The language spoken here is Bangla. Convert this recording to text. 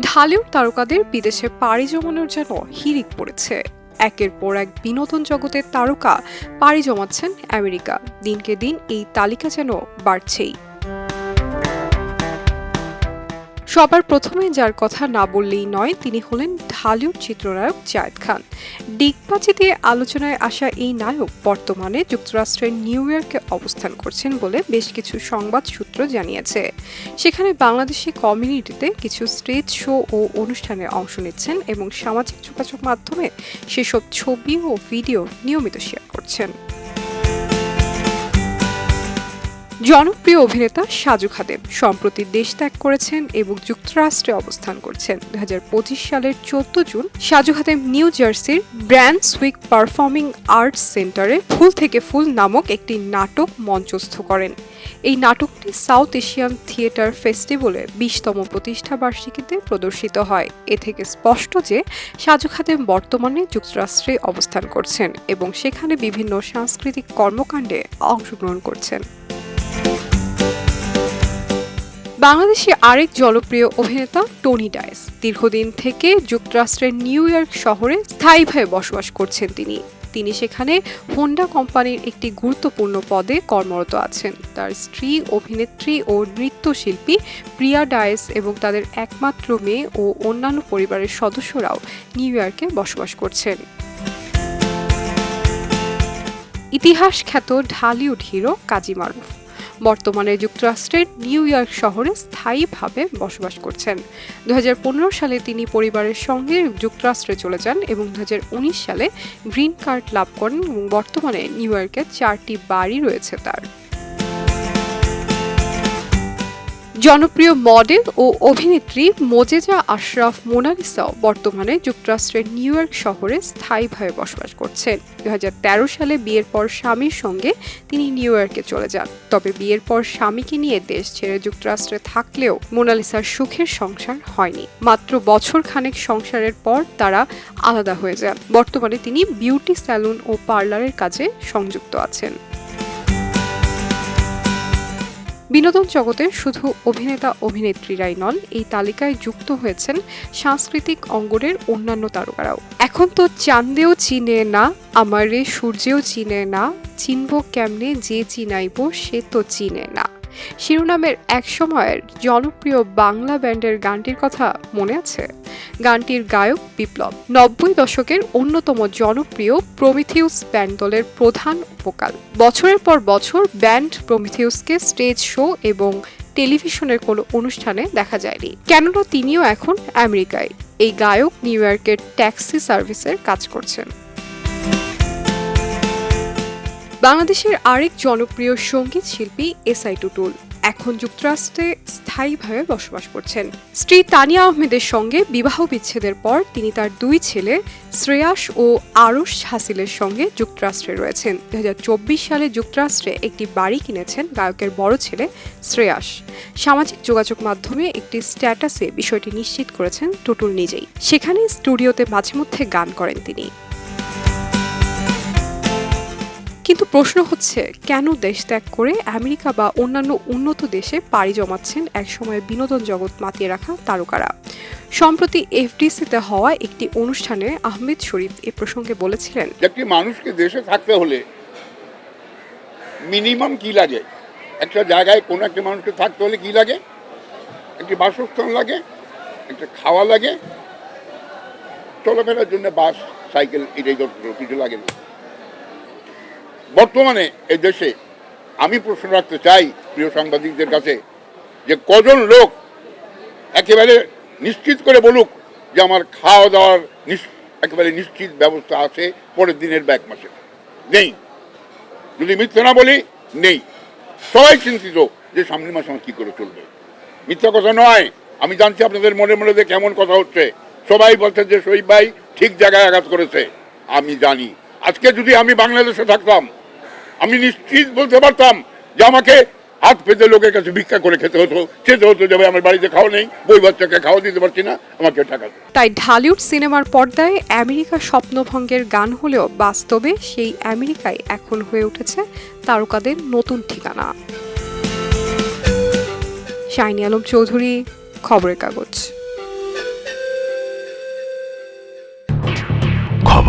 ঢালিউড তারকাদের বিদেশে পাড়ি জমানোর যেন হিরিক পড়েছে। একের পর এক বিনোদন জগতের তারকা পাড়ি জমাচ্ছেন আমেরিকা। দিনকে দিন এই তালিকা যেন বাড়ছেই। সবার প্রথমে যার কথা না বললেই নয়, তিনি হলেন ঢালিউড চিত্রনায়ক জায়েদ খান। ডিগবাজি দিয়ে আলোচনায় আসা এই নায়ক বর্তমানে যুক্তরাষ্ট্রের নিউ ইয়র্কে অবস্থান করছেন বলে বেশ কিছু সংবাদ সূত্র জানিয়েছে। সেখানে বাংলাদেশি কমিউনিটিতে কিছু স্টেজ শো ও অনুষ্ঠানে অংশ নিচ্ছেন এবং সামাজিক যোগাযোগ মাধ্যমে সেসব ছবি ও ভিডিও নিয়মিত শেয়ার করছেন। জনপ্রিয় অভিনেতা সাজু খাদেম সম্প্রতি দেশ ত্যাগ করেছেন এবং যুক্তরাষ্ট্রে অবস্থান করছেন। দু হাজার পঁচিশ সালের চোদ্দ জুন সাজু খাদেম নিউ জার্সির ব্র্যান্ড সুইক পারফর্মিং আর্টস সেন্টারে ফুল থেকে ফুল নামক একটি নাটক মঞ্চস্থ করেন। এই নাটকটি সাউথ এশিয়ান থিয়েটার ফেস্টিভ্যালে বিশতম প্রতিষ্ঠা বার্ষিকীতে প্রদর্শিত হয়। এ থেকে স্পষ্ট যে সাজু খাদেম বর্তমানে যুক্তরাষ্ট্রে অবস্থান করছেন এবং সেখানে বিভিন্ন সাংস্কৃতিক কর্মকাণ্ডে অংশগ্রহণ করছেন। বাংলাদেশি আরেক জনপ্রিয় অভিনেতা টনি ডায়েস দীর্ঘদিন থেকে যুক্তরাষ্ট্রের নিউ ইয়র্ক শহরে স্থায়ীভাবে বসবাস করছেন তিনি। তিনি সেখানে হোন্ডা কোম্পানির একটি গুরুত্বপূর্ণ পদে কর্মরত আছেন। তার স্ত্রী, অভিনেত্রী ও নৃত্যশিল্পী প্রিয়া ডায়েস এবং তাদের একমাত্র মেয়ে ও অন্যান্য পরিবারের সদস্যরাও নিউ ইয়র্কে বসবাস করছেন। ইতিহাস খ্যাত ঢালিউড হিরো কাজী মারুফ। বর্তমানে যুক্তরাষ্ট্রের নিউ ইয়র্ক শহরে স্থায়ীভাবে বসবাস করছেন। দু হাজার পনেরো সালে তিনি পরিবারের সঙ্গে যুক্তরাষ্ট্রে চলে যান এবং দু হাজার উনিশ সালে গ্রিন কার্ড লাভ করেন এবং বর্তমানে নিউ ইয়র্কে চারটি বাড়ি রয়েছে তার। জনপ্রিয় মডেল ও অভিনেত্রী মোজেজা আশরাফ মোনালিসাও বর্তমানে যুক্তরাষ্ট্রের নিউ ইয়র্ক শহরে স্থায়ীভাবে বসবাস করছেন। দু হাজার তেরো সালে বিয়ের পর স্বামীর সঙ্গে তিনি নিউ ইয়র্কে চলে যান। তবে বিয়ের পর স্বামীকে নিয়ে দেশ ছেড়ে যুক্তরাষ্ট্রে থাকলেও মোনালিসার সুখের সংসার হয়নি। মাত্র বছর খানেক সংসারের পর তারা আলাদা হয়ে যান। বর্তমানে তিনি বিউটি স্যালুন ও পার্লারের কাজে সংযুক্ত আছেন। বিনোদন জগতের শুধু অভিনেতা অভিনেত্রীরাই নন, এই তালিকায় যুক্ত হয়েছেন সাংস্কৃতিক অঙ্গনের অন্যান্য তারকারাও। এখন তো চান্দেও চিনে না, আমারে সূর্যেও চিনে না, চিনব কেমনে যে চিনাইব সে তো চিনে না। শিরোনামের এক সময়ের জনপ্রিয় বাংলা ব্যান্ডের গানটির কথা মনে আছে। গানটির গায়ক বিপ্লব। নব্বই দশকের অন্যতম জনপ্রিয় প্রমিথিউস ব্যান্ড দলের প্রধান উপকাল বছরের পর বছর ব্যান্ড প্রমিথিউসকে স্টেজ শো এবং টেলিভিশনের কোনো অনুষ্ঠানে দেখা যায়নি। কেননা তিনিও এখন আমেরিকায়। এই গায়ক নিউ ইয়র্কের ট্যাক্সি সার্ভিসের কাজ করছেন। বাংলাদেশের আরেক জনপ্রিয় সংগীত শিল্পী এসআই টুটুল এখন যুক্তরাষ্ট্রে স্থায়ীভাবে বসবাস করছেন। স্ত্রী তানিয়া আহমেদের সঙ্গে বিবাহ বিচ্ছেদের পর তিনি তার দুই ছেলে শ্রেয়াস ও আরুষ হাসিলের সঙ্গে যুক্তরাষ্ট্রে রয়েছেন। দুই হাজার চব্বিশ সালে যুক্তরাষ্ট্রে একটি বাড়ি কিনেছেন গায়কের বড় ছেলে শ্রেয়াস। সামাজিক যোগাযোগ মাধ্যমে একটি স্ট্যাটাসে বিষয়টি নিশ্চিত করেছেন টুটুল নিজেই। সেখানে স্টুডিওতে মাঝে মধ্যে গান করেন তিনি। প্রশ্ন হচ্ছে, কেন দেশ ত্যাগ করে আমেরিকা বা অন্যান্য উন্নত দেশে পাড়ি জমাচ্ছেন একসময় বিনোদন জগৎ মাতিয়ে রাখা তারকারা? সম্প্রতি এফডিসিতে হওয়া একটি অনুষ্ঠানে আহমেদ শরীফ এ প্রসঙ্গে বলেছিলেন একটি মানুষকে দেশে থাকতে হলে মিনিমাম কি লাগে? একটা জায়গায় কোনো একটা মানুষকে থাকতে হলে কি লাগে? একটি বাসস্থান লাগে, একটা খাওয়া লাগে, চলাফেরার জন্য বাস, সাইকেল, এটাই কিছু লাগে না। বর্তমানে এই দেশে আমি প্রশ্ন রাখতে চাই প্রিয় সাংবাদিকদের কাছে যে কজন লোক একেবারে নিশ্চিত করে বলুক যে আমার খাওয়া দাওয়ার একেবারে নিশ্চিত ব্যবস্থা আছে পরের দিনের ব্যাক মাসে নেই। যদি মিথ্যা না বলি, নেই। সবাই চিন্তিত যে সামনের মাসে আমার কী করে চলবে। মিথ্যা কথা নয়। আমি জানছি আপনাদের মনে মনে যে কেমন কথা হচ্ছে। সবাই বলছে যে শহীদ ভাই ঠিক জায়গায় আঘাত করেছে। আমি জানি। আজকে যদি আমি বাংলাদেশে থাকতাম, আমি নিশ্চিত বলতে পারতাম যে আমাকে হাত পেতে লোকের কাছে ভিক্ষা করে খেতে হতো খেতে হতো যে আমার বাড়িতে খাওয়া নেই, বই বাচ্চাকে খাওয়া দিতে পারছি না, আমাকে টাকা তাই ঢালিউড সিনেমার পর্দায় আমেরিকা স্বপ্নভঙ্গের গান হলেও বাস্তবে সেই আমেরিকায় এখন হয়ে উঠেছে তারকাদের নতুন ঠিকানা। শাইনি আলম চৌধুরী, খবরের কাগজ।